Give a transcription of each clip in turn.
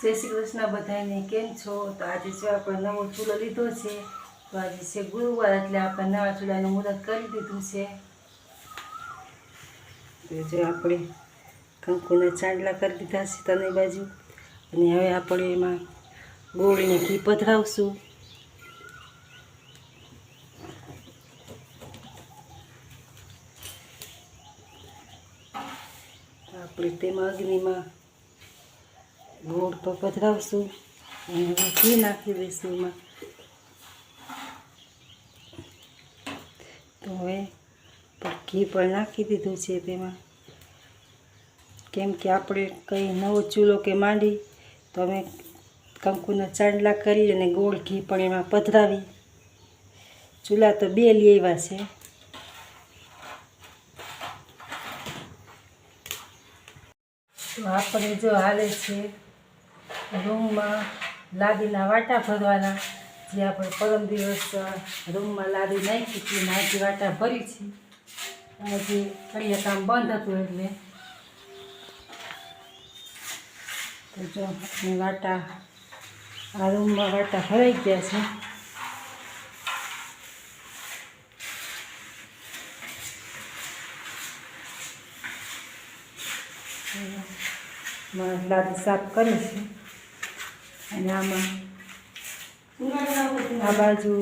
જય શ્રી કૃષ્ણ બધાને કેમ છો? તો આજે જો આપણે નવો ચૂલો લીધો છે, તો આજે છે ગુરુવાર એટલે આપણે નવા ચૂલાનું મુહૂર્ત કરી દીધું છે. તો જો આપણે કંકુના ચાંદલા કરી દીધા છે તને બાજુ, અને હવે આપણે એમાં ગોળને ઘી પધરાવશું. આપણે તેમાં અગ્નિમાં ગોળ તો પધરાવશું અને ઘી નાખી દઈશું એમાં. તો હવે ઘી પણ નાખી દીધું છે તેમાં. કેમ કે આપણે કંઈ નવો ચૂલો કે માંડી, તો અમે કંકુના ચાંદલા કરી અને ગોળ ઘી પણ એમાં પધરાવી. ચૂલા તો બે લેવા છે. તો આપણે જો હાલે છે રૂમમાં લાદીના વાટા ભરવાના, જે આપણે પરમ દિવસ રૂમમાં લાદી નાખી હતી નાખી વાટા ભરી છે. અને જે કડિયા કામ બંધ હતું એટલે. જો, આપણે વાટા, આ રૂમમાં વાટા ભરાઈ ગયા છે. લાદી સાફ કરી છે. અને આમાં આ બાજુ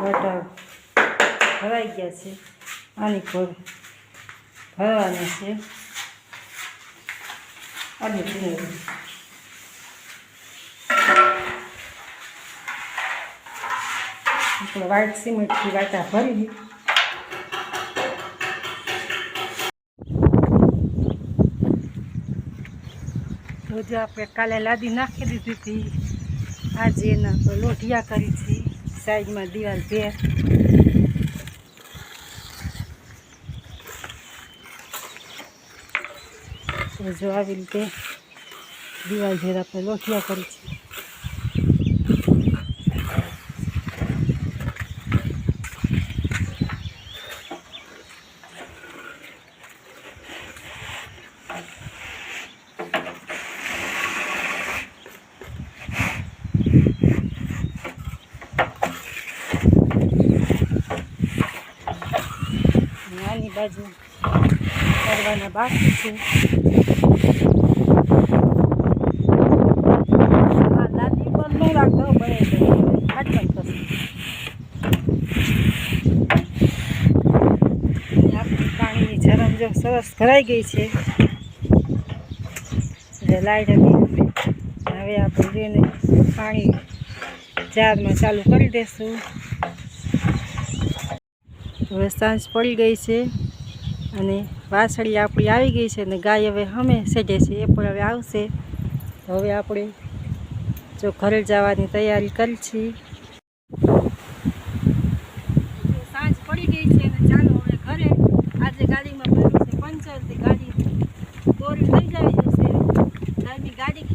બટા ભરાઈ ગયા છે. આની ખોર ભરવાના છે. અને આપણે વ્હાઈટ સિમેન્ટથી વાટા ભરી જો આપણે કાલે લાદી નાખી દીધી હતી. આજે એના તો લોઢિયા કરી છે સાઈડમાં દિવાલ ભેર. જો આવી રીતે દિવાલ ભેર આપણે લોઢિયા કરી છે. નાની બાજુ કરવાના બાકી છે. લાદી પર નહીં રાખતો તો ખાટમાં પાણીની ઝરમ સરસ ભરાઈ ગઈ છે. એટલે લાઈટ હવે આપણે જોઈને પાણી જારમાં ચાલુ કરી દઈશું હવે સાંજ પડી ગઈ છે અને વાછળી આપણી આવી ગઈ છે અને ગાય હવે અમે સેજે છે, એ પણ હવે આવશે. હવે આપણે જો ઘરે જવાની તૈયારી કરીશી છીએ સાંજ પડી ગઈ છે અને ચાલો હવે ઘરે. આજે ગાડીમાં ભર્યું છે પંચરથી ગાડી દોરી લઈ જવી જશે ગાડી